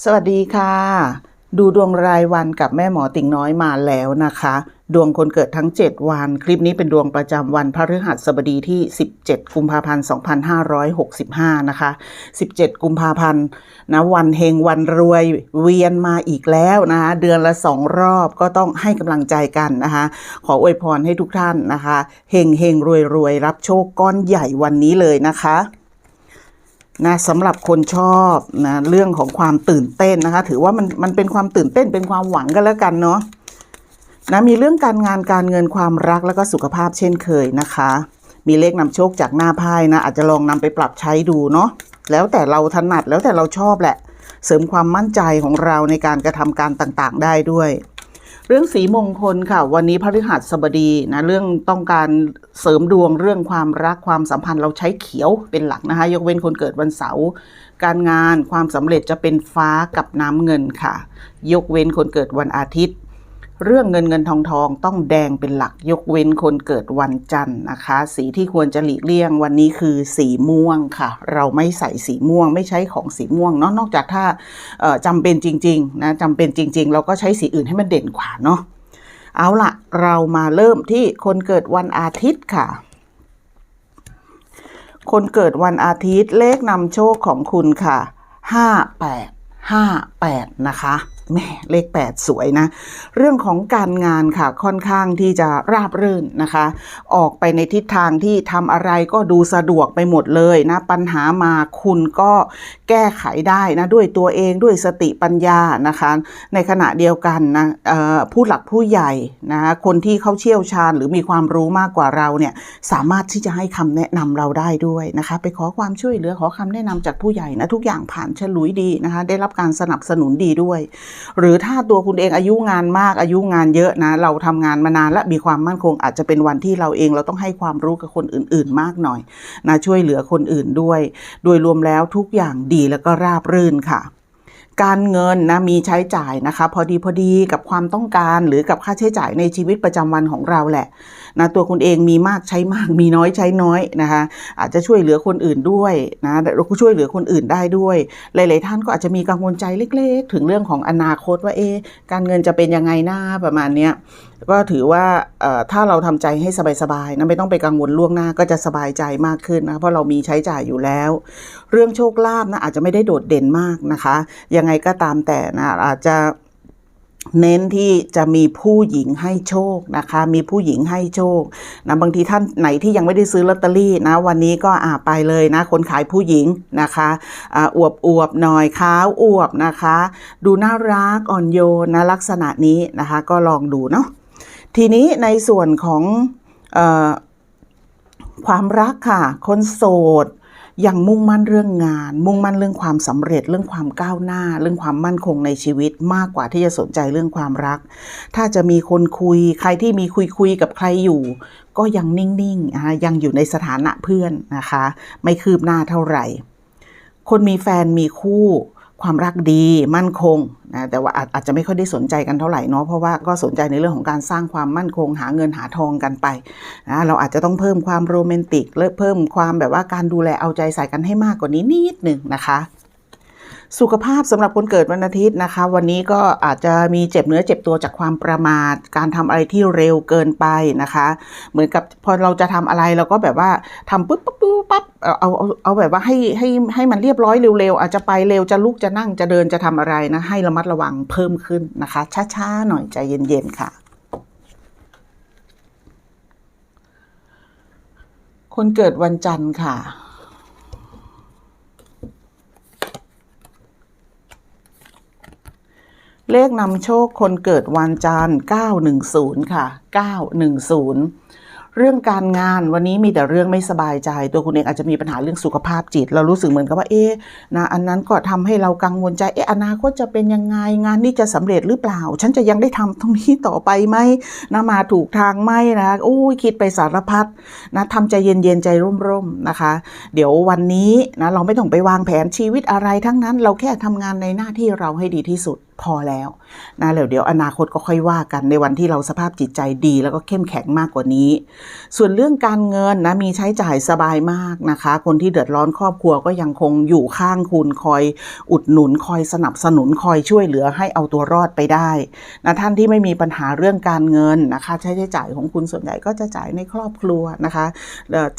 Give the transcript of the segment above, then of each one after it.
สวัสดีค่ะ ดูดวงรายวันกับแม่หมอติ่งน้อยมาแล้วนะคะ ดวงคนเกิดทั้ง 7 วัน คลิปนี้เป็นดวงประจำวันพฤหัสบดีที่ 17 กุมภาพันธ์ 2565 นะคะ 17 กุมภาพันธ์นะวันเฮงวันรวยเวียนมาอีกแล้วนะคะ เดือนละสองรอบก็ต้องให้กำลังใจกันนะคะ ขออวยพรให้ทุกท่านนะคะเฮงเฮงรวยรวยรับโชคก้อนใหญ่วันนี้เลยนะคะ นะสำหรับคนชอบนะเรื่องของความตื่นเต้นนะคะ ถือว่ามันมันเป็นความตื่นเต้นเป็นความหวังกันแล้วกันเนาะนะมีเรื่องการงานการเงินความรักแล้วก็สุขภาพเช่นเคยนะคะ มีเลขนำโชคจากหน้าไพ่นะอาจจะลองนำไปปรับใช้ดูเนาะแล้วแต่เราถนัดแล้วแต่เราชอบแหละ เสริมความมั่นใจของเราในการกระทำการต่างๆ ได้ด้วย รื่องสีมงคลค่ะ วันนี้พฤหัสบดีนะเรื่องต้องการเสริมดวงเรื่องความรักความสัมพันธ์เราใช้เขียวเป็นหลักนะคะ ยกเว้นคนเกิดวันเสาร์การงานความสำเร็จจะเป็นฟ้ากับน้ำเงินค่ะ ยกเว้นคนเกิดวันอาทิตย์ เรื่องเงินเงินทองทองต้องแดงเป็นหลักยกเว้นคนเกิดวันจันทร์นะคะ สีที่ควรจะหลีกเลี่ยงวันนี้คือสีม่วงค่ะ เราไม่ใส่สีม่วง ไม่ใช้ของสีม่วงเนาะนอกจากถ้าเอ่อจำเป็นจริงๆนะจำเป็นจริง ๆ เราก็ใช้สีอื่นให้มันเด่นกว่าเนาะเอาละเรามาเริ่มที่คนเกิดวันอาทิตย์ค่ะ คนเกิดวันอาทิตย์เลขนำโชคของคุณค่ะห้าแปดห้าแปดนะคะ แม่เลขแปดสวยนะ เรื่องของการงานค่ะค่อนข้างที่จะราบรื่นนะคะ ออกไปในทิศทางที่ทำอะไรก็ดูสะดวกไปหมดเลยนะ ปัญหามาคุณก็แก้ไขได้นะ ด้วยตัวเองด้วยสติปัญญานะคะ ในขณะเดียวกันนะผู้หลักผู้ใหญ่นะคะคนที่เขาเชี่ยวชาญหรือมีความรู้มากกว่าเราเนี่ยสามารถที่จะให้คำแนะนำเราได้ด้วยนะคะ ไปขอความช่วยเหลือขอคำแนะนำจากผู้ใหญ่นะทุกอย่างผ่านฉลุยดีนะคะ ได้รับการสนับสนุนดีด้วยหรือถ้าตัวคุณเองอายุงานมากอายุงานเยอะนะ เราทำงานมานานและมีความมั่นคง อาจจะเป็นวันที่เราเองเราต้องให้ความรู้กับคนอื่น ๆ มากหน่อยนะช่วยเหลือคนอื่นด้วย โดยรวมแล้วทุกอย่างดีแล้วก็ราบรื่นค่ะการเงินนะมีใช้จ่ายนะคะ พอดีพอดีกับความต้องการหรือกับค่าใช้จ่ายในชีวิตประจำวันของเราแหละนะตัวคุณเองมีมากใช้มากมีน้อยใช้น้อยนะคะอาจจะช่วยเหลือคนอื่นด้วยนะเราก็ช่วยเหลือคนอื่นได้ด้วย หลาย ๆ ท่านก็อาจจะมีกังวลใจเล็ก ๆ ถึงเรื่องของอนาคตว่าเอ๊ะการเงินจะเป็นยังไงหน้าประมาณเนี้ยก็ถือว่าถ้าเราทำใจให้สบายๆนะไม่ต้องไปกังวลล่วงหน้าก็จะสบายใจมากขึ้นนะเพราะเรามีใช้จ่ายอยู่แล้ว เรื่องโชคลาภนะอาจจะไม่ได้โดดเด่นมากนะคะ ยังไงก็ตามแต่นะอาจจะ เน้นที่จะมีผู้หญิงให้โชคนะคะ มีผู้หญิงให้โชคนะบางทีท่านไหนที่ยังไม่ได้ซื้อลอตเตอรี่นะวันนี้ก็อ่าไปเลยนะ คนขายผู้หญิงนะคะอ่าอวบอวบหน่อยขาวอวบนะคะ ดูน่ารักอ่อนโยนนะลักษณะนี้นะคะ ก็ลองดูเนาะทีนี้ในส่วนของอความรักค่ะ คนโสด ยังมุ่งมั่นเรื่องงาน มุ่งมั่นเรื่องความสำเร็จ เรื่องความก้าวหน้า เรื่องความมั่นคงในชีวิตมากกว่าที่จะสนใจเรื่องความรัก ถ้าจะมีคนคุย ใครที่มีคุยคุยกับใครอยู่ ก็ยังนิ่งๆยังอยู่ในสถานะเพื่อนนะคะ ไม่คืบหน้าเท่าไหร่ คนมีแฟนมีคู่ ความรักดีมั่นคงนะแต่ว่าอาจอาจจะไม่ค่อยได้สนใจกันเท่าไหร่เนาะเพราะว่าก็สนใจในเรื่องของการสร้างความมั่นคง หาเงินหาทองกันไปนะเราอาจจะต้องเพิ่มความโรแมนติกเพิ่มความแบบว่าการดูแลเอาใจใส่กันให้มากกว่านี้นิดหนึ่งนะคะ สุขภาพสำหรับคนเกิดวันอาทิตย์นะคะ วันนี้ก็อาจจะมีเจ็บเนื้อเจ็บตัวจากความประมาท การทำอะไรที่เร็วเกินไปนะคะ เหมือนกับพอเราจะทำอะไรเราก็แบบว่าทำปุ๊บปุ๊บปุ๊บปั๊บเอาเอาเอาเอาแบบว่าให้ให้ให้มันเรียบร้อยเร็วๆอาจจะไปเร็วจะลุกจะนั่งจะเดินจะทำอะไรนะ ให้ระมัดระวังเพิ่มขึ้นนะคะ ช้าๆหน่อยใจเย็นๆค่ะคนเกิดวันจันทร์ค่ะ เลขนำโชคคนเกิดวันจันทร์ 910 ค่ะ 910 เรื่องการงานวันนี้มีแต่เรื่องไม่สบายใจ ตัวคุณเองอาจจะมีปัญหาเรื่องสุขภาพจิต เรารู้สึกเหมือนกับว่าเอ๊ะนะอันนั้นก็ทำให้เรากังวลใจเอ๊ะอนาคตจะเป็นยังไงงานนี้จะสำเร็จหรือเปล่า ฉันจะยังได้ทำตรงนี้ต่อไปไหมนะมาถูกทางไหมนะโอ้ยคิดไปสารพัดนะทำใจเย็นๆใจร่มๆนะคะ เดี๋ยววันนี้นะเราไม่ต้องไปวางแผนชีวิตอะไรทั้งนั้น เราแค่ทำงานในหน้าที่เราให้ดีที่สุด พอแล้วนะเดี๋ยวเดี๋ยวอนาคตก็ค่อยว่ากันในวันที่เราสภาพจิตใจดีแล้วก็เข้มแข็งมากกว่านี้ ส่วนเรื่องการเงินนะมีใช้จ่ายสบายมากนะคะ คนที่เดือดร้อนครอบครัวก็ยังคงอยู่ข้างคุณคอยอุดหนุนคอยสนับสนุนคอยช่วยเหลือให้เอาตัวรอดไปได้นะท่านที่ไม่มีปัญหาเรื่องการเงินนะคะใช้ใช้จ่ายของคุณส่วนใหญ่ก็จะจ่ายในครอบครัวนะคะ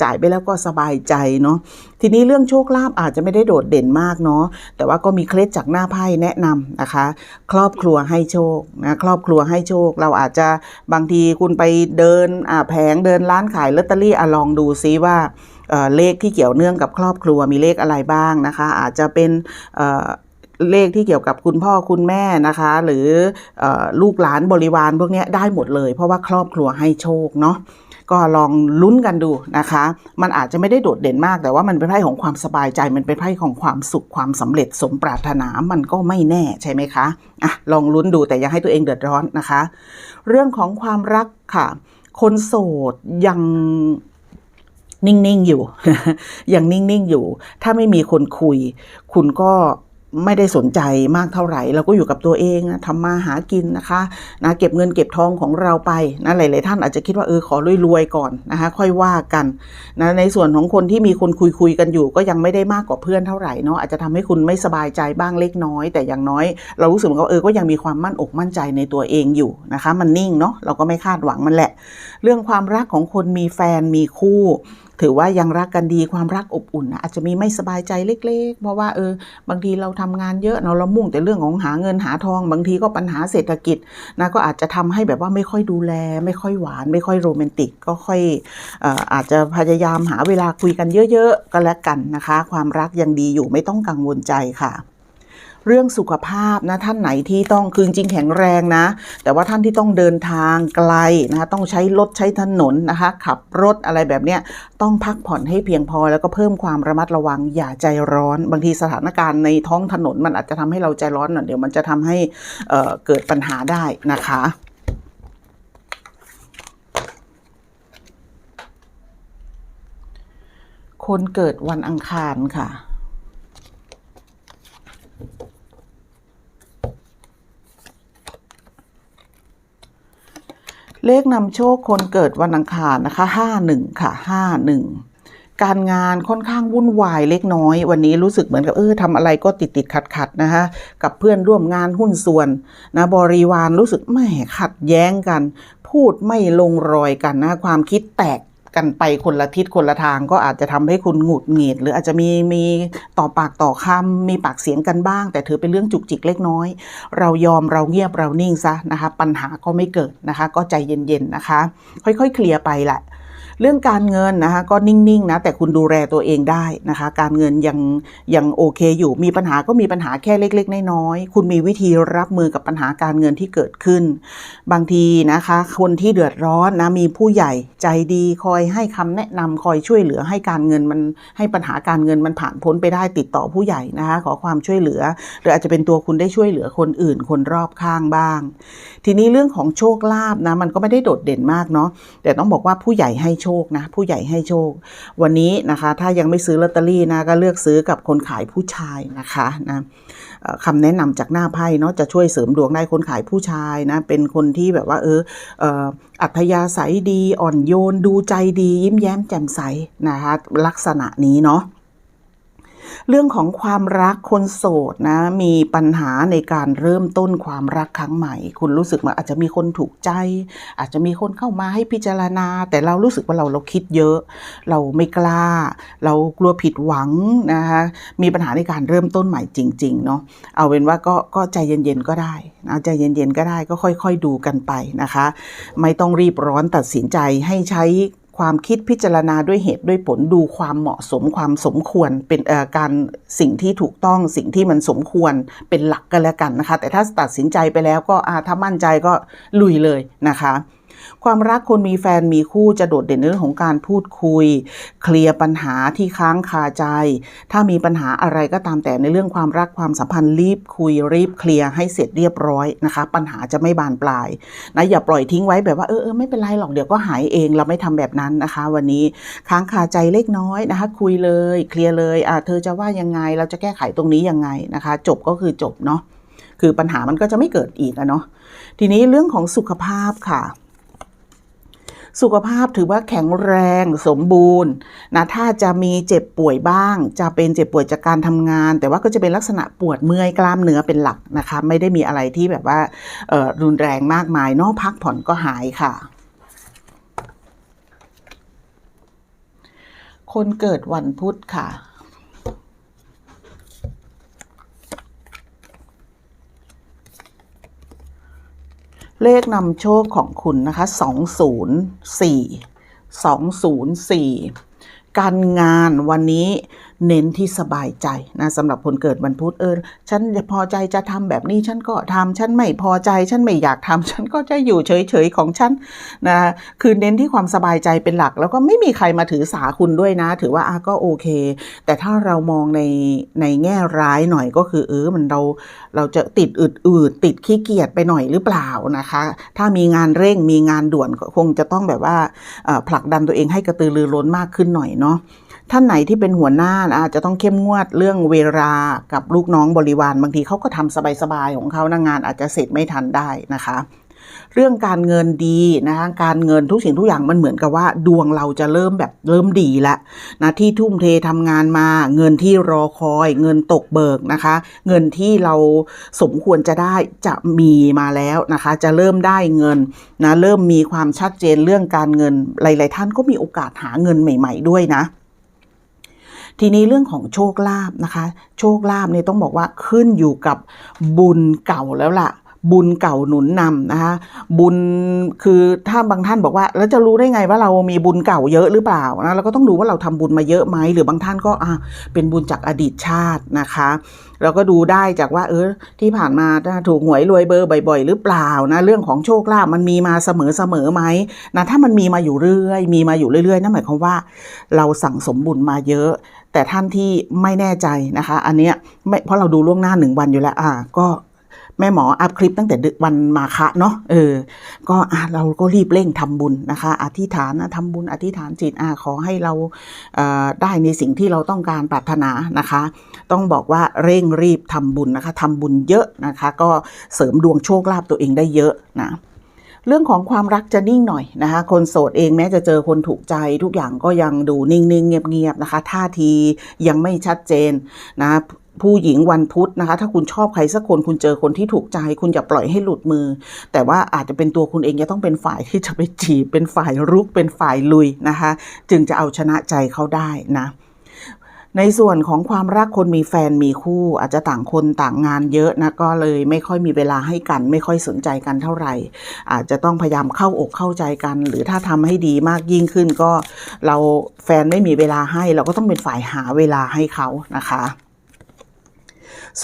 จ่ายไปแล้วก็สบายใจเนาะ ทีนี้เรื่องโชคลาภอาจจะไม่ได้โดดเด่นมากเนาะแต่ว่าก็มีเคล็ดจากหน้าไพ่แนะนำนะคะ ครอบครัวให้โชคนะครอบครัวให้โชค เราอาจจะบางทีคุณไปเดินแผงเดินร้านขายลอตเตอรี่อลองดูซิว่าเเลขที่เกี่ยวเนื่องกับครอบครัวมีเลขอะไรบ้างนะคะ อาจจะเป็นเลขที่เกี่ยวกับคุณพ่อคุณแม่นะคะ หรือออลูกหลานบริวารพวกนี้ได้หมดเลย เพราะว่าครอบครัวให้โชคเนาะ ก็ลองลุ้นกันดูนะคะ มันอาจจะไม่ได้โดดเด่นมาก แต่ว่ามันเป็นไพ่ของความสบายใจ มันเป็นไพ่ของความสุขความสำเร็จสมปรารถนา มันก็ไม่แน่ใช่ไหมคะอะลองลุ้นดูแต่อย่าให้ตัวเองเดือดร้อนนะคะ เรื่องของความรักค่ะ คนโสดยังนิ่ง ๆ อยู่ ยังนิ่ง ๆ อยู่ ถ้าไม่มีคนคุย คุณก็ ไม่ได้สนใจมากเท่าไหร่เราก็อยู่กับตัวเองนะทำมาหากินนะคะนะเก็บเงินเก็บทองของเราไปนะหลาย ๆ ท่านอาจจะคิดว่าเออขอรวยๆก่อนนะคะค่อยว่ากันนะในส่วนของคนที่มีคนคุยคุยๆกันอยู่ ก็ยังไม่ได้มากกว่าเพื่อนเท่าไหร่เนาะอาจจะทำให้คุณไม่สบายใจบ้างเล็กน้อย แต่อย่างน้อย เรารู้สึกเหมือนกับเออก็ยังมีความมั่นอกมั่นใจในตัวเองอยู่นะคะ มันนิ่งเนาะเราก็ไม่คาดหวังมันแหละ เรื่องความรักของคนมีแฟนมีคู่ ถือว่ายังรักกันดีความรักอบอุ่นนะอาจจะมีไม่สบายใจเล็ก ๆ เพราะว่าเออบางทีเราทำงานเยอะเนาะเรามุ่งแต่เรื่องของหาเงินหาทอง บางทีก็ปัญหาเศรษฐกิจนะก็อาจจะทำให้แบบว่าไม่ค่อยดูแล ไม่ค่อยหวาน ไม่ค่อยโรแมนติกก็ค่อยออาจจะพยายามหาเวลาคุยกันเยอะ ๆ ก็แล้วกันนะคะ ความรักยังดีอยู่ไม่ต้องกังวลใจค่ะ เรื่องสุขภาพนะท่านไหนที่ต้องคือจริงแข็งแรงนะ แต่ว่าท่านที่ต้องเดินทางไกลนะคะต้องใช้รถใช้ถนนนะคะ ขับรถอะไรแบบเนี้ยต้องพักผ่อนให้เพียงพอแล้วก็เพิ่มความระมัดระวังอย่าใจร้อน บางทีสถานการณ์ในท้องถนนมันอาจจะทำให้เราใจร้อนหน่อยเดี๋ยวมันจะทำให้เเกิดปัญหาได้นะคะคนเกิดวันอังคารค่ะ เลขนำโชคคนเกิดวันอังคารนะคะห้าหนึ่งค่ะห้าหนึ่งการงานค่อนข้างวุ่นวายเล็กน้อย วันนี้รู้สึกเหมือนกับเออทำอะไรก็ติดติดขัดขัดนะคะกับเพื่อนร่วมงานหุ้นส่วนนะบริวารรู้สึกไม่ขัดแย้งกัน พูดไม่ลงรอยกันนะความคิดแตก กันไปคนละทิศคนละทางก็อาจจะทำให้คุณหงุดหงิด หรืออาจจะมีมีต่อปากต่อคำมีปากเสียงกันบ้าง แต่ถือเป็นเรื่องจุกจิกเล็กน้อย เรายอมเราเงียบเรานิ่งซะนะคะ ปัญหาก็ไม่เกิดนะคะ ก็ใจเย็นๆนะคะ ค่อยๆ เคลียร์ไปแหละ เรื่องการเงินนะคะก็นิ่งๆนะแต่คุณดูแลตัวเองได้นะคะ การเงินยังยังโอเคอยู่มีปัญหาก็มีปัญหาแค่เล็ก ๆ น้อยๆคุณมีวิธีรับมือกับปัญหาการเงินที่เกิดขึ้น บางทีนะคะ คนที่เดือดร้อนนะมีผู้ใหญ่ใจดีคอยให้คำแนะนำคอยช่วยเหลือให้การเงินมันให้ปัญหาการเงินมันผ่านพ้นไปได้ติดต่อผู้ใหญ่นะคะ ขอความช่วยเหลือ หรืออาจจะเป็นตัวคุณได้ช่วยเหลือคนอื่น คนรอบข้างบ้าง ทีนี้เรื่องของโชคลาภนะมันก็ไม่ได้โดดเด่นมากเนาะแต่ต้องบอกว่าผู้ใหญ่ให้โชคนะ ผู้ใหญ่ให้โชค วันนี้นะคะ ถ้ายังไม่ซื้อลอตเตอรี่นะก็เลือกซื้อกับคนขายผู้ชายนะคะนะคำแนะนำจากหน้าไพ่เนาะจะช่วยเสริมดวงได้คนขายผู้ชายนะ เป็นคนที่แบบว่า เอออัธยาศัยดีอ่อนโยน ดูใจดี ยิ้มแย้มแจ่มใสนะคะ ลักษณะนี้เนาะ เรื่องของความรักคนโสดนะ มีปัญหาในการเริ่มต้นความรักครั้งใหม่ คุณรู้สึกว่าอาจจะมีคนถูกใจ อาจจะมีคนเข้ามาให้พิจารณา แต่เรารู้สึกว่าเราเราคิดเยอะ เราไม่กล้า เรากลัวผิดหวังนะคะมีปัญหาในการเริ่มต้นใหม่จริงๆเนาะเอาเป็นว่าก็ก็ใจเย็นๆก็ได้นะใจเย็นๆก็ได้ก็ค่อย ๆดูกันไปนะคะ ไม่ต้องรีบร้อนตัดสินใจให้ใช้ ความคิดพิจารณาด้วยเหตุด้วยผลดูความเหมาะสมความสมควรเป็นการสิ่งที่ถูกต้องสิ่งที่มันสมควรเป็นหลักกันแล้วกันนะคะ แต่ถ้าตัดสินใจไปแล้วก็ถ้ามั่นใจก็ลุยเลยนะคะ ความรักคนมีแฟนมีคู่จะโดดเด่นในเรื่องของการพูดคุย เคลียร์ปัญหาที่ค้างคาใจ ถ้ามีปัญหาอะไรก็ตามแต่ในเรื่องความรักความสัมพันธ์รีบคุยรีบเคลียร์ให้เสร็จเรียบร้อยนะคะ ปัญหาจะไม่บานปลายนะอย่าปล่อยทิ้งไว้แบบว่าเออเออไม่เป็นไรหรอกเดี๋ยวก็หายเองเราไม่ทำแบบนั้นนะคะ วันนี้ค้างคาใจเล็กน้อยนะคะ คุยเลยเคลียร์เลยอ่าเธอจะว่ายังไงเราจะแก้ไขตรงนี้ยังไงนะคะ จบก็คือจบเนาะคือปัญหามันก็จะไม่เกิดอีกอะเนาะทีนี้เรื่องของสุขภาพค่ะ สุขภาพถือว่าแข็งแรงสมบูรณ์นะถ้าจะมีเจ็บป่วยบ้าง จะเป็นเจ็บป่วยจากการทำงาน แต่ว่าก็จะเป็นลักษณะปวดเมื่อยกล้ามเนื้อเป็นหลักนะคะไม่ได้มีอะไรที่แบบว่ารุนแรงมากมายเนอกพักผ่อนก็หายค่ะคนเกิดวันพุธค่ะ เลขนำโชคของคุณนะคะ204 204การงานวันนี้ เน้นที่สบายใจนะสำหรับคนเกิดวันพุธเออฉันพอใจจะทำแบบนี้ฉันก็ทำฉันไม่พอใจฉันไม่อยากทำฉันก็จะอยู่เฉยๆของฉันนะคือเน้นที่ความสบายใจเป็นหลัก แล้วก็ไม่มีใครมาถือสาคุณด้วยนะ ถือว่าอะก็โอเค แต่ถ้าเรามองในในแง่ร้ายหน่อยก็คือเออมันเราเราจะติดอืดๆติดขี้เกียจไปหน่อยหรือเปล่านะคะ ถ้ามีงานเร่งมีงานด่วนคงจะต้องแบบว่าผลักดันตัวเองให้กระตือรือร้นมากขึ้นหน่อยเนาะ ท่านไหนที่เป็นหัวหน้าอาจจะต้องเข้มงวดเรื่องเวลากับลูกน้องบริวารบางทีเขาก็ทำสบายๆของเขานะงานอาจจะเสร็จไม่ทันได้นะคะ เรื่องการเงินดีนะคะการเงินทุกสิ่งทุกอย่างมันเหมือนกับว่า ดวงเราจะเริ่มแบบเริ่มดีแล้วนะที่ทุ่มเททำงานมา เงินที่รอคอย เงินตกเบิกนะคะ เงินที่เราสมควรจะได้จะมีมาแล้วนะคะ จะเริ่มได้เงินนะเริ่มมีความชัดเจนเรื่องการเงินหลาย ๆ ท่านก็มีโอกาสหาเงินใหม่ ๆ ด้วยนะ ทีนี้เรื่องของโชคลาภนะคะ โชคลาภเนี่ยต้องบอกว่าขึ้นอยู่กับบุญเก่าแล้วล่ะบุญเก่าหนุนนำนะคะบุญคือถ้าบางท่านบอกว่า แล้วจะรู้ได้ไงว่าเรามีบุญเก่าเยอะหรือเปล่านะเราก็ต้องดูว่าเราทำบุญมาเยอะไหมหรือบางท่านก็อ่าเป็นบุญจากอดีตชาตินะคะ เราก็ดูได้จากว่า เออ ที่ผ่านมาถ้าถูกหวยรวยเบอร์บ่อย ๆ หรือเปล่านะ เรื่องของโชคลาภมันมีมาเสมอเสมอไหมนะถ้ามันมีมาอยู่เรื่อย มีมาอยู่เรื่อยๆนั่นหมายความว่า เราสั่งสมบุญมาเยอะ แต่ท่านที่ไม่แน่ใจนะคะ อันเนี้ยไม่เพราะเราดูล่วงหน้าหนึ่งวันอยู่แล้วอ่าก็ แม่หมออัพคลิปตั้งแต่เดือนวันมาคะเนาะเออ ก็อะเราก็รีบเร่งทำบุญนะคะ อธิษฐานนะทำบุญอธิษฐานจิตอะขอให้เราเอ่อได้ในสิ่งที่เราต้องการปรารถนานะคะ ต้องบอกว่าเร่งรีบทำบุญนะคะทำบุญเยอะนะคะ ก็เสริมดวงโชคลาภตัวเองได้เยอะนะเรื่องของความรักจะนิ่งหน่อยนะคะ คนโสดเองแม้จะเจอคนถูกใจทุกอย่างก็ยังดูนิ่งๆ เงียบๆนะคะ ท่าทียังไม่ชัดเจนนะ ผู้หญิงวันพุธนะคะ ถ้าคุณชอบใครสักคนคุณเจอคนที่ถูกใจ คุณอย่าปล่อยให้หลุดมือ แต่ว่าอาจจะเป็นตัวคุณเองจะต้องเป็นฝ่ายที่จะไปจีบ เป็นฝ่ายรุก เป็นฝ่ายลุยนะคะ จึงจะเอาชนะใจเขาได้นะในส่วนของความรักคนมีแฟนมีคู่ อาจจะต่างคนต่างงานเยอะนะก็เลยไม่ค่อยมีเวลาให้กัน ไม่ค่อยสนใจกันเท่าไหร่ อาจจะต้องพยายามเข้าอกเข้าใจกัน หรือถ้าทำให้ดีมากยิ่งขึ้นก็ เราแฟนไม่มีเวลาให้ เราก็ต้องเป็นฝ่ายหาเวลาให้เขานะคะ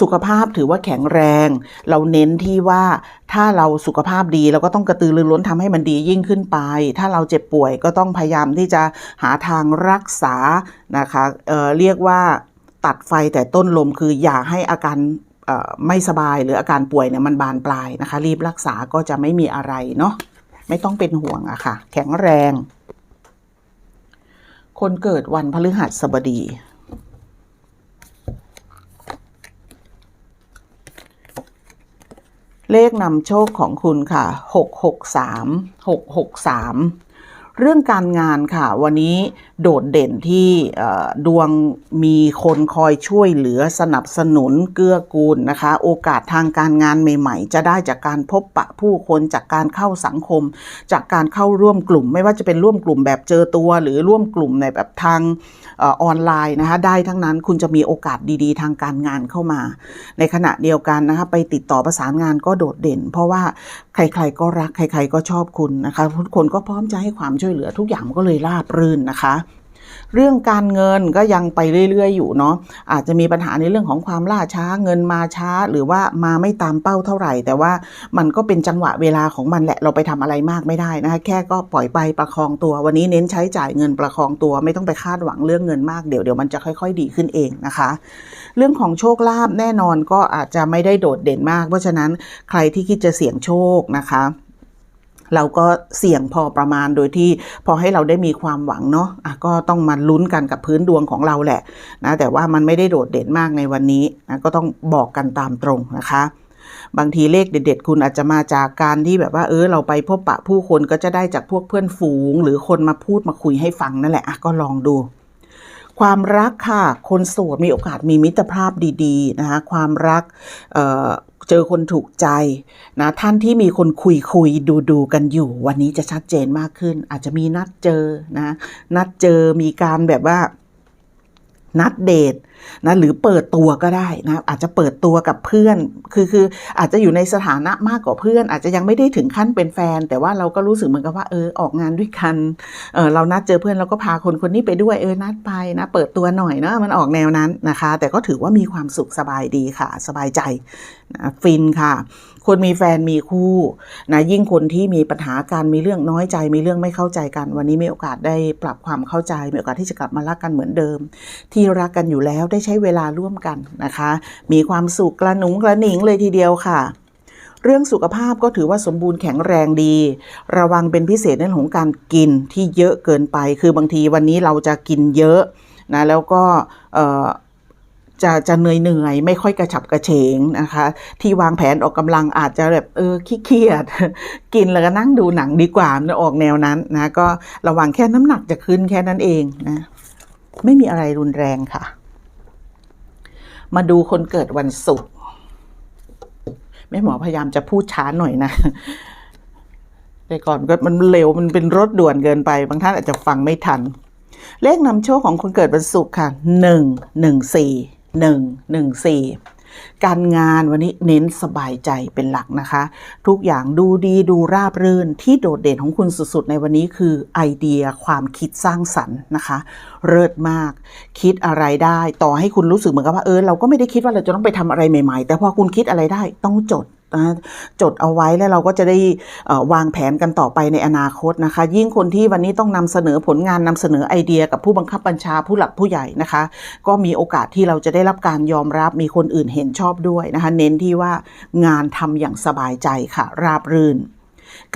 สุขภาพถือว่าแข็งแรง เราเน้นที่ว่าถ้าเราสุขภาพดีเราก็ต้องกระตือรือร้นทำให้มันดียิ่งขึ้นไป ถ้าเราเจ็บป่วยก็ต้องพยายามที่จะหาทางรักษานะคะเเรียกว่าตัดไฟแต่ต้นลมคืออย่าให้อาการไม่สบายหรืออาการป่วยเนี่ยมันบานปลายนะคะ รีบรักษาก็จะไม่มีอะไรเนาะไม่ต้องเป็นห่วงอะค่ะ แข็งแรง คนเกิดวันพฤหัสบดี เลขนำโชคของคุณค่ะ 663 663 เรื่องการงานค่ะ วันนี้โดดเด่นที่ดวงมีคนคอยช่วยเหลือสนับสนุนเกื้อกูลนะคะ โอกาสทางการงานใหม่ ๆ จะได้จากการพบปะผู้คนจากการเข้าสังคม จากการเข้าร่วมกลุ่ม ไม่ว่าจะเป็นร่วมกลุ่มแบบเจอตัว หรือร่วมกลุ่มในแบบทางออออนไลน์นะคะได้ทั้งนั้นคุณจะมีโอกาสดีๆ ทางการงานเข้ามา ในขณะเดียวกันนะคะไปติดต่อประสานงานก็โดดเด่น เพราะว่าใครๆก็รักใคร ๆก็ชอบคุณนะคะทุกคนก็พร้อมจะให้ความช่วยเหลือทุกอย่างมันก็เลยราบรื่นนะคะ เรื่องการเงินก็ยังไปเรื่อย ๆ อยู่เนาะอาจจะมีปัญหาในเรื่องของความล่าช้าเงินมาช้าหรือว่ามาไม่ตามเป้าเท่าไหร่ แต่ว่ามันก็เป็นจังหวะเวลาของมันแหละเราไปทำอะไรมากไม่ได้นะคะแค่ก็ปล่อยไปประคองตัววันนี้เน้นใช้จ่ายเงินประคองตัวไม่ต้องไปคาดหวังเรื่องเงินมากเดี๋ยวเดี๋ยวมันจะค่อยๆ ดีขึ้นเองนะคะ เรื่องของโชคลาภแน่นอนก็อาจจะไม่ได้โดดเด่นมาก เพราะฉะนั้นใครที่คิดจะเสี่ยงโชคนะคะ เราก็เสี่ยงพอประมาณโดยที่พอให้เราได้มีความหวังเนาะะก็ต้องมาลุ้นกันกับพื้นดวงของเราแหละนะแต่ว่ามันไม่ได้โดดเด่นมากในวันนี้นะก็ต้องบอกกันตามตรงนะคะบางทีเลขเด็ด ๆ คุณอาจจะมาจากการที่แบบว่าเออเราไปพบปะผู้คนก็จะได้จากพวกเพื่อนฝูง หรือคนมาพูดมาคุยให้ฟังนั่นแหละอะก็ลองดู ความรักค่ะ คนโสดมีโอกาสมีมิตรภาพดีๆนะคะความรักเเจอคนถูกใจนะท่านที่มีคนคุยคุยดูดูกันอยู่ วันนี้จะชัดเจนมากขึ้น อาจจะมีนัดเจอนะนัดเจอมีการแบบว่า นัดเดทนะหรือเปิดตัวก็ได้นะอาจจะเปิดตัวกับเพื่อน คือคืออาจจะอยู่ในสถานะมากกว่าเพื่อน อาจจะยังไม่ได้ถึงขั้นเป็นแฟน แต่ว่าเราก็รู้สึกเหมือนกับว่าเออออกงานด้วยกันเออเรานัดเจอเพื่อนเราก็พาคนคนนี้ไปด้วยเออนัดไปนะเปิดตัวหน่อยเนาะมันออกแนวนั้นนะคะ แต่ก็ถือว่ามีความสุขสบายดีค่ะ สบายใจนะฟินค่ะ คนมีแฟนมีคู่นะยิ่งคนที่มีปัญหาการมีเรื่องน้อยใจ มีเรื่องไม่เข้าใจกัน วันนี้มีโอกาสได้ปรับความเข้าใจ มีโอกาสที่จะกลับมารักกันเหมือนเดิม ที่รักกันอยู่แล้วได้ใช้เวลาร่วมกันนะคะ มีความสุขกระหนุงกระหนิงเลยทีเดียวค่ะเรื่องสุขภาพก็ถือว่าสมบูรณ์แข็งแรงดี ระวังเป็นพิเศษในเรื่องของการกินที่เยอะเกินไป คือบางทีวันนี้เราจะกินเยอะนะแล้วก็ จะจะเหนื่อยเหนื่อยๆไม่ค่อยกระฉับกระเฉงนะคะ ที่วางแผนออกกำลังอาจจะแบบเออขี้เกียจกินแล้วก็นั่งดูหนังดีกว่ามันออกแนวนั้นนะก็ระวังแค่น้ำหนักจะขึ้นแค่นั้นเองนะไม่มีอะไรรุนแรงค่ะ มาดูคนเกิดวันศุกร์แม่หมอพยายามจะพูดช้าหน่อยนะแต่ก่อนก็มันเร็วมันเป็นรถด่วนเกินไป บางท่านอาจจะฟังไม่ทัน เลขนำโชคของคนเกิดวันศุกร์ค่ะหนึ่งหนึ่งสี่ หนึ่งหนึ่งสี่การงานวันนี้เน้นสบายใจเป็นหลักนะคะ ทุกอย่างดูดีดูราบรื่นที่โดดเด่นของคุณสุดๆ ในวันนี้คือไอเดียความคิดสร้างสรรค์นะคะ เลิศมาก คิดอะไรได้ ต่อให้คุณรู้สึกเหมือนกับว่าเออเราก็ไม่ได้คิดว่าเราจะต้องไปทำอะไรใหม่ๆ แต่พอคุณคิดอะไรได้ต้องจด นะจดเอาไว้แล้วเราก็จะได้วางแผนกันต่อไปในอนาคตนะคะ ยิ่งคนที่วันนี้ต้องนำเสนอผลงานนำเสนอไอเดียกับผู้บังคับบัญชาผู้หลักผู้ใหญ่นะคะ ก็มีโอกาสที่เราจะได้รับการยอมรับมีคนอื่นเห็นชอบด้วยนะคะ เน้นที่ว่างานทำอย่างสบายใจค่ะ ราบรื่น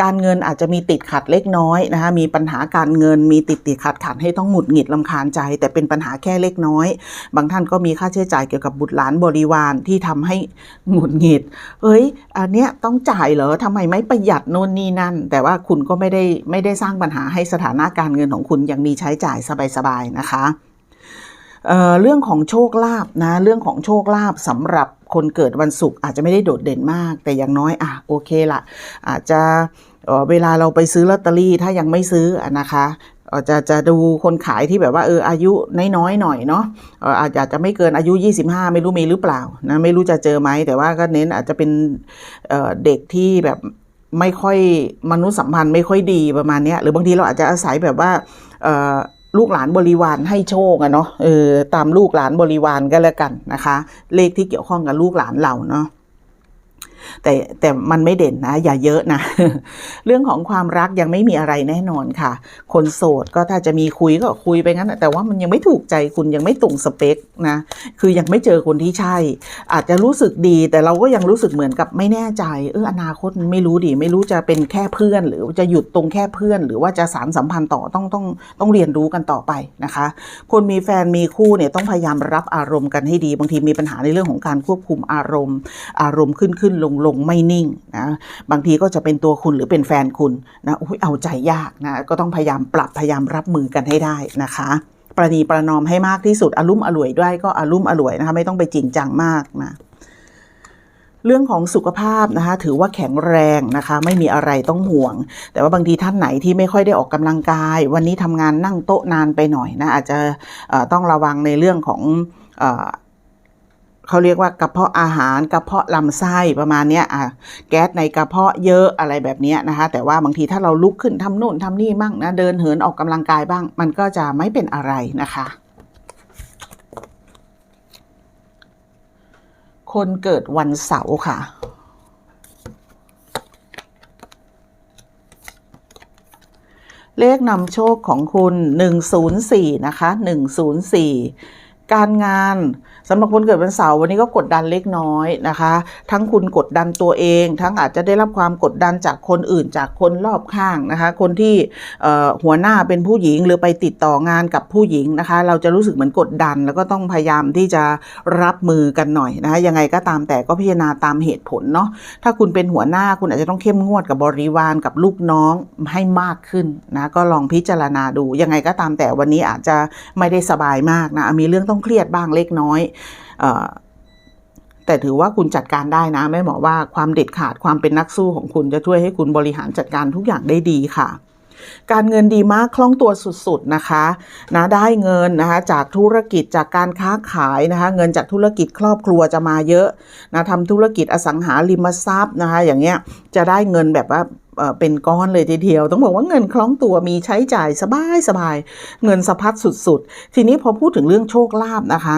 การเงินอาจจะมีติดขัดเล็กน้อยนะคะมีปัญหาการเงินมีติดติดขัดขัดให้ต้องหงุดหงิดลำคาญใจ แต่เป็นปัญหาแค่เล็กน้อย บางท่านก็มีค่าใช้จ่ายเกี่ยวกับบุตรหลานบริวารที่ทำให้หงุดหงิด เอ้ยอันเนี้ยต้องจ่ายเหรอทำไมไม่ประหยัดโน่นนี่นั่น แต่ว่าคุณก็ไม่ได้ไม่ได้สร้างปัญหาให้สถานะการเงินของคุณยังมีใช้จ่ายสบายๆนะคะ เเรื่องของโชคลาภนะเรื่องของโชคลาภสำหรับคนเกิดวันศุกร์อาจจะไม่ได้โดดเด่นมาก แต่อย่างน้อยอะโอเคละอาจจะเเวลาเราไปซื้อลอตเตอรี่ถ้ายังไม่ซื้อนะคะอ่อจะจะดูคนขายที่แบบว่าเอออายุน้อยๆหน่อยเนาะเอ่ออาจจะไม่เกินอายุ 25 ไม่รู้มีหรือเปล่านะไม่รู้จะเจอไหมแต่ว่าก็เน้นอาจจะเป็นเเด็กที่แบบไม่ค่อยมนุษยสัมพันธ์ไม่ค่อยดีประมาณนี้หรือบางทีเราอาจจะอาศัยแบบว่า ลูกหลานบริวารให้โชคอะเนาะเออตามลูกหลานบริวารก็แล้วกันนะคะ เลขที่เกี่ยวข้องกับลูกหลานเราเนาะ แต่แต่มันไม่เด่นนะ อย่าเยอะนะ เรื่องของความรักยังไม่มีอะไรแน่นอนค่ะ คนโสดก็ถ้าจะมีคุยก็คุยไปงั้นแต่ว่ามันยังไม่ถูกใจคุณยังไม่ตรงสเปคนะ คือยังไม่เจอคนที่ใช่ อาจจะรู้สึกดี แต่เราก็ยังรู้สึกเหมือนกับไม่แน่ใจ เอออนาคตไม่รู้ดิไม่รู้จะเป็นแค่เพื่อน หรือจะหยุดตรงแค่เพื่อน หรือว่าจะสารสัมพันธ์ต่อต้องต้องต้องเรียนรู้กันต่อไปนะคะ คนมีแฟนมีคู่เนี่ยต้องพยายามรับอารมณ์กันให้ดีบางทีมีปัญหาในเรื่องของการควบคุมอารมณ์ อารมณ์ขึ้นขึ้นลงลงไม่นิ่งนะบางทีก็จะเป็นตัวคุณหรือเป็นแฟนคุณนะอุ๊ยเอาใจยากนะก็ต้องพยายามปรับพยายามรับมือกันให้ได้นะคะประนีประนอมให้มากที่สุดอารุ่มอร่วยด้วยก็อารุ่มอร่วยนะคะไม่ต้องไปจริงจังมากนะเรื่องของสุขภาพนะคะถือว่าแข็งแรงนะคะไม่มีอะไรต้องห่วง แต่ว่าบางทีท่านไหนที่ไม่ค่อยได้ออกกำลังกาย วันนี้ทำงานนั่งโต๊ะนานไปหน่อยนะอาจจะต้องระวังในเรื่องของ เขาเรียกว่ากระเพาะอาหารกระเพาะลำไส้ประมาณเนี้ยอะแก๊สในกระเพาะเยอะอะไรแบบนี้นะคะ แต่ว่าบางทีถ้าเราลุกขึ้นทำโน่นทำนี่บ้างนะเดินเหินออกกำลังกายบ้าง มันก็จะไม่เป็นอะไรนะคะ คนเกิดวันเสาร์ค่ะเลขนำโชคของคุณ 104 นะคะ 104 การงานสำหรับคนเกิดวันเสาร์วันนี้ก็กดดันเล็กน้อยนะคะ ทั้งคุณกดดันตัวเอง ทั้งอาจจะได้รับความกดดันจากคนอื่นจากคนรอบข้างนะคะ คนที่หัวหน้าเป็นผู้หญิงหรือไปติดต่องานกับผู้หญิงนะคะ เราจะรู้สึกเหมือนกดดัน แล้วก็ต้องพยายามที่จะรับมือกันหน่อยนะคะยังไงก็ตามแต่ก็พิจารณาตามเหตุผลเนาะถ้าคุณเป็นหัวหน้าคุณอาจจะต้องเข้มงวดกับบริวารกับลูกน้องให้มากขึ้นนะก็ลองพิจารณาดูยังไงก็ตามแต่วันนี้อาจจะไม่ได้สบายมากนะมีเรื่องต้ององเครียดบ้างเล็กน้อยอแต่ถือว่าคุณจัดการได้นะแม่หมอว่าความเด็ดขาดความเป็นนักสู้ของคุณจะช่วยให้คุณบริหารจัดการทุกอย่างได้ดีค่ะ การเงินดีมากคล่องตัวสุดๆนะคะนะได้เงินนะคะจากธุรกิจจากการค้าขายนะคะเงินจากธุรกิจครอบครัวจะมาเยอะนะทำธุรกิจอสังหาริมทรัพย์นะคะอย่างเงี้ยจะได้เงินแบบว่า เป็นก้อนเลยทีเดียว ต้องบอกว่าเงินคล่องตัวมีใช้จ่ายสบายสบาย เงินสะพัดสุด ๆ ทีนี้พอพูดถึงเรื่องโชคลาภนะคะ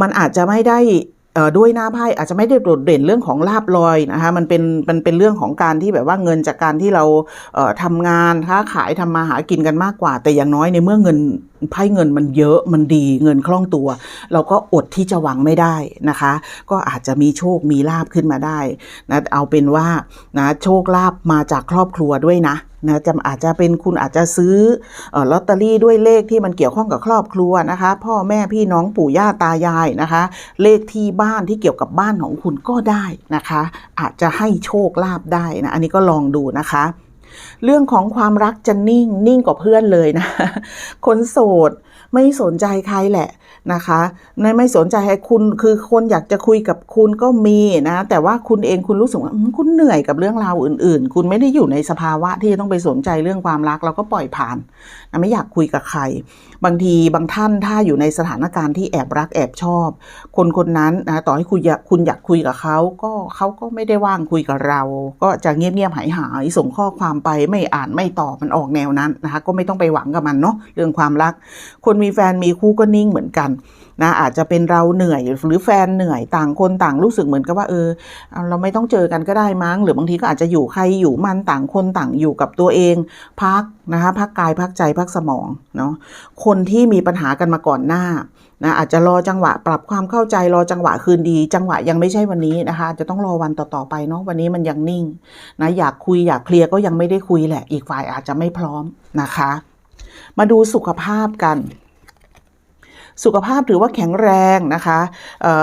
มันอาจจะไม่ได้ ด้วยหน้าไพ่อาจจะไม่ได้โดดเด่นเรื่องของลาบลอยนะคะมันเป็นมันเป็นเรื่องของการที่แบบว่าเงินจากการที่เราเอ่อทำงานค้าขายทำมาหากินกันมากกว่า แต่อย่างน้อยในเมื่อเงินไพ่เงินมันเยอะมันดีเงินคล่องตัว เราก็อดที่จะหวังไม่ได้นะคะ ก็อาจจะมีโชคมีลาบขึ้นมาได้นะเอาเป็นว่านะโชคลาบมาจากครอบครัวด้วยนะ นะจะอาจจะเป็นคุณอาจจะซื้ออลอตเตอรี่ด้วยเลขที่มันเกี่ยวข้องกับครอบครัวนะคะ พ่อแม่พี่น้องปู่ย่าตายายนะคะ เลขที่บ้านที่เกี่ยวกับบ้านของคุณก็ได้นะคะ อาจจะให้โชคลาภได้นะอันนี้ก็ลองดูนะคะเรื่องของความรักจะนิ่งนิ่งกว่าเพื่อนเลยนะ คนโสด ไม่สนใจใครแหละนะคะไม่ไม่สนใจให้คุณคือคนอยากจะคุยกับคุณก็มีนะ แต่ว่าคุณเองคุณรู้สึกว่าคุณเหนื่อยกับเรื่องราวอื่น ๆ คุณไม่ได้อยู่ในสภาวะที่จะต้องไปสนใจเรื่องความรักเราก็ปล่อยผ่านนะไม่อยากคุยกับใคร บางทีบางท่านถ้าอยู่ในสถานการณ์ที่แอบรักแอบชอบ คนคนนั้นนะต่อให้คุณอยากคุณอยากคุยกับเขาก็เขาก็ไม่ได้ว่างคุยกับเรา ก็จะเงียบๆหายหายส่งข้อความไปไม่อ่านไม่ตอบมันออกแนวนั้นนะคะก็ไม่ต้องไปหวังกับมันเนาะเรื่องความรัก คนมีแฟนมีคู่ก็นิ่งเหมือนกันนะอาจจะเป็นเราเหนื่อยหรือแฟนเหนื่อยต่างคนต่างรู้สึกเหมือนกับว่าเออเราไม่ต้องเจอกันก็ได้มั้ง หรือบางทีก็อาจจะอยู่ใครอยู่มันต่างคนต่างอยู่กับตัวเอง พักนะคะพักกายพักใจพักสมองเนาะคนที่มีปัญหากันมาก่อนหน้านะอาจจะรอจังหวะปรับความเข้าใจรอจังหวะคืนดี จังหวะยังไม่ใช่วันนี้นะคะจจะต้องรอวันต่อๆไปเนาะวันนี้มันยังนิ่งนะอยากคุยอยากเคลียร์ก็ยังไม่ได้คุยแหละ อีกฝ่ายอาจจะไม่พร้อมนะคะ มาดูสุขภาพกัน สุขภาพถือว่าแข็งแรงนะคะ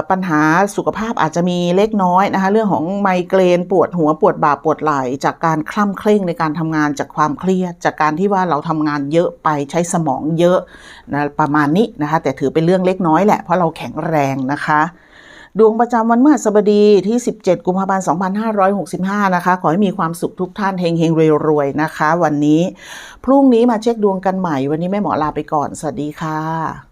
ปัญหาสุขภาพอาจจะมีเล็กน้อยนะคะเรื่องของไมเกรนปวดหัวปวดบ่าปวดไหล่จากการคล่ำเคร่งในการทำงานจากความเครียด จากการที่ว่าเราทำงานเยอะไปใช้สมองเยอะนะประมาณนี้นะคะแต่ถือเป็นเรื่องเล็กน้อยแหละเพราะเราแข็งแรงนะคะดวงประจำวันเมื่อสบดีที่ 17 กุมภาพันธ์ 2565 นะคะ ขอให้มีความสุขทุกท่านเฮงเฮงรวยๆ นะคะ วันนี้ พรุ่งนี้มาเช็คดวงกันใหม่ วันนี้แม่หมอลาไปก่อน สวัสดีค่ะ